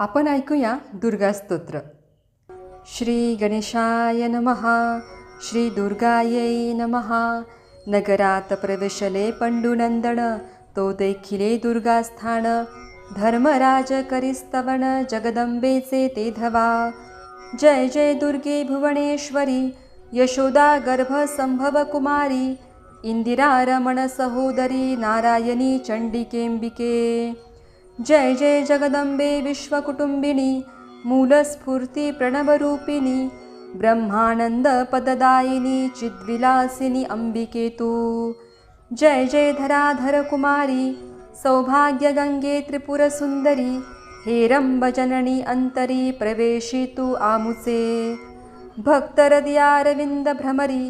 आपण ऐकूया दुर्गा स्तोत्र. श्री गणेशाय नमहा श्री दुर्गायै नमः. नगरात प्रवेशले पंडुनंदन तो देखिले दुर्गास्थान. धर्मराज करिस्तवन जगदंबेचे ते धवा. जय जय दुर्गे भुवनेश्वरी यशोदा गर्भ संभव कुमारी. इंदिरा रमण सहोदरी नारायणी चंडिकेंबिके जय जय जगदंबे विश्वकुटुंबिनी मूलस्फूर्ती प्रणवरूपिणी ब्रह्मानंद पददायिनी चिद्विलासिनी अंबिके जय जय धराधर कुमारी त्रिपुरसुन्दरी त्रिपुरसुंदरी हेरंबजननी अंतरी प्रवेशितु आमुचे भक्तरदयारविंद भ्रमरी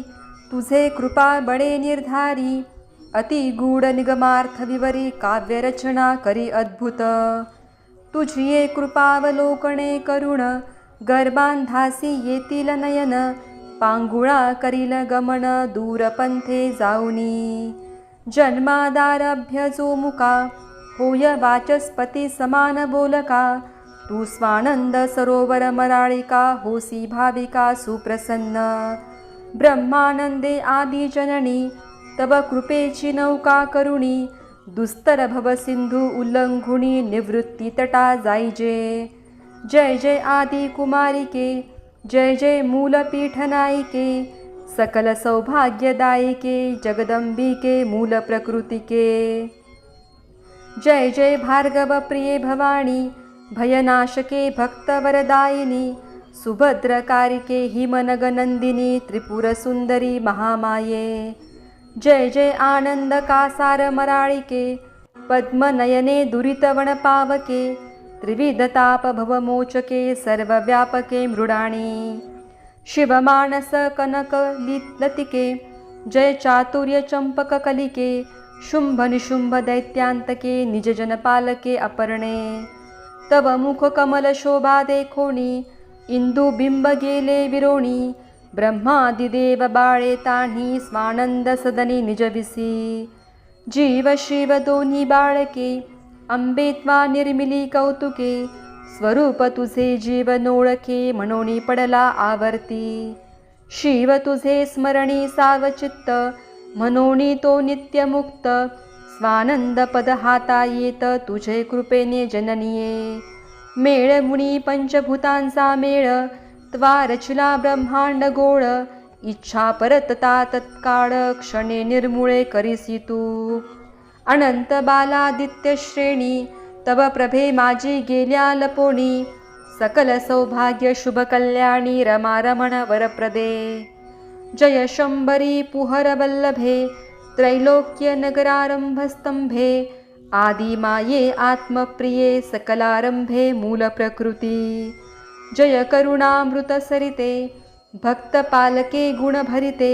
तुझे कृपा बडे निर्धारी अति गूढ निगमार्थ विवरी काव्यरचना करी अद्भुत. तुझी कृपावलोकणे करुण गर्भांधासी येतील नयन पांगुळा करील गमन दूरपंथे जाऊनी. जन्मादारभ्य जो मुका होय वाचस्पती समान बोलका तू स्वानंद सरोवर मराळिका होसी भाविका सुप्रसन्न. ब्रह्मानंदे आदि जननी तव कृपेची नौका करुणी दुस्तर भव सिंधू उल्लंघुनी निवृत्ती तटा जाईजे जय जय आदी कुमारिके जय जय मूलपीठनायिके सकल सौभाग्यदायिके जगदंबिके मूलप्रकृतिके जय जय भार्गव प्रिये भवानी भयनाशके भक्तवरदायिनी सुभद्रकारिके हिमनगनंदिनी त्रिपुरसुंदरी महामाये। जय जय आनंद कासार मराळिके पद्मनयने दुरितवण पावके त्रिविधताप सर्वव्यापके मृडाणी। शिवमानस कनक लतिके जय चातुर्य चंपक कलिके शुंभ निशुंभ दैत्यांतके निजजनपालके अपर्णे। तव मुख कमल शोभा देखोणी गेले विरोणी ब्रह्मादिदेव बाळे तान्ही स्वानंद सदनी निजविसी जीव शिव दोन्ही बाळके अंबे त्वा निर्मिली कौतुके स्वरूप तुझे जीव नोळखे म्हणून पडला आवर्ती शिव तुझे स्मरणी सावचित्त म्हणून तो नित्यमुक्त स्वानंद पद हाता येत तुझे कृपेने जननीये मेळ मुनी पंचभूतांचा मेळ त्वा रचला ब्रह्मांड गोळ. इच्छा परतता तत्काळ क्षणे निर्मुळे करिसी तू अनंत बालादित्य श्रेणी तव प्रभे माझी गेल्या लपोणी. सकल सौभाग्य शुभ कल्याणी रमा रमण वरप्रदे. जय शंभरी पुहर वल्लभे त्रैलोक्य नगरारंभस्तंभे. आदिमाये आत्मप्रिये सकलारंभे मूलप्रकृती. जय करुणामृतसरिते भक्तपालके गुणभरिते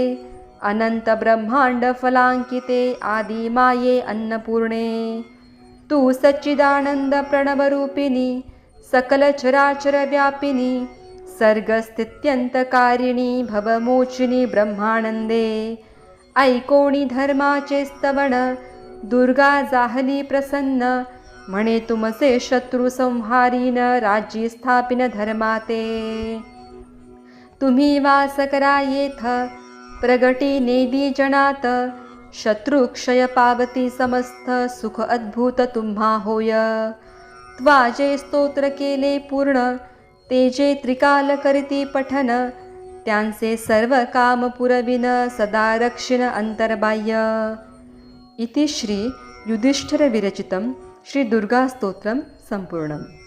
अनंत ब्रह्मांड फलांकिते आदिमाये अन्नपूर्णे। तू सच्चिदानंद प्रणवरूपिणी सकल चराचर व्यापिनी सर्गस्थित्यंतकारिणी भवमोचिनी ब्रह्मानंदे ऐकोणी धर्माचे स्तवण दुर्गा जाहली प्रसन्न म्हणे तुमसे शत्रू संहारीन राज्य स्थापिन धर्माते। तुम्ही वास करा येथ प्रगटी नेदी जनात। शत्रुक्षय पावती समस्त सुख अद्भुत तुम्हा होय। त्वाजे स्तोत्र केले पूर्ण ते जे त्रिकाल करीती पठन त्यांचे सर्व काम पुरविन सदा रक्षिण अंतर्बाह्य। इति श्री युधिष्ठिरविरचितं श्रीदुर्गास्तोत्रं सम्पूर्णम्